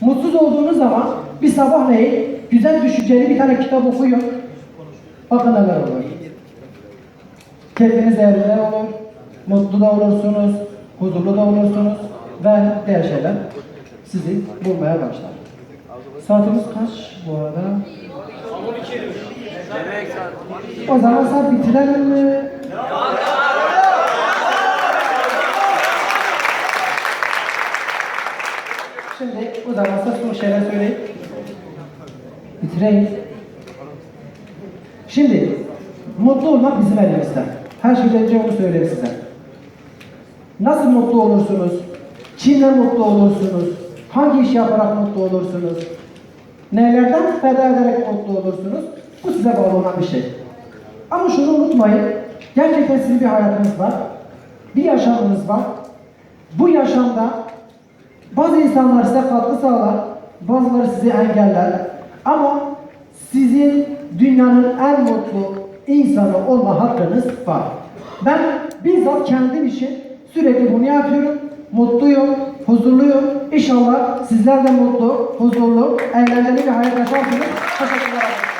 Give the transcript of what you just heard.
Mutsuz olduğunuz zaman bir sabahleyin güzel düşünceli bir tane kitap okuyun. Bakın neler olur. Keyfiniz yerinde olur, mutlu da olursunuz, huzurlu da olursunuz ve diğer şeyler sizi bulmaya başlar. Saatimiz kaç bu arada? O zaman saat bitirelim mi? Şimdi o zaman size son şeyler söyleyip bitireyim. Şimdi mutlu olmak bizim elimizde. Her şeyden önce onu söyleyeyim size. Nasıl mutlu olursunuz? Kimle mutlu olursunuz? Hangi iş yaparak mutlu olursunuz? Nelerden feda ederek mutlu olursunuz? Bu size bağlı olan bir şey. Ama şunu unutmayın. Gerçekten sizin bir hayatınız var. Bir yaşamınız var. Bu yaşamda insanlar size katkı sağlar, bazıları sizi engeller. Ama sizin dünyanın en mutlu insanı olma hakkınız var. Ben bizzat kendim için sürekli bunu yapıyorum. Mutluyum, huzurluyum. İnşallah sizler de mutlu, huzurlu, eğlenceli bir hayat yaşarsınız. Teşekkürler.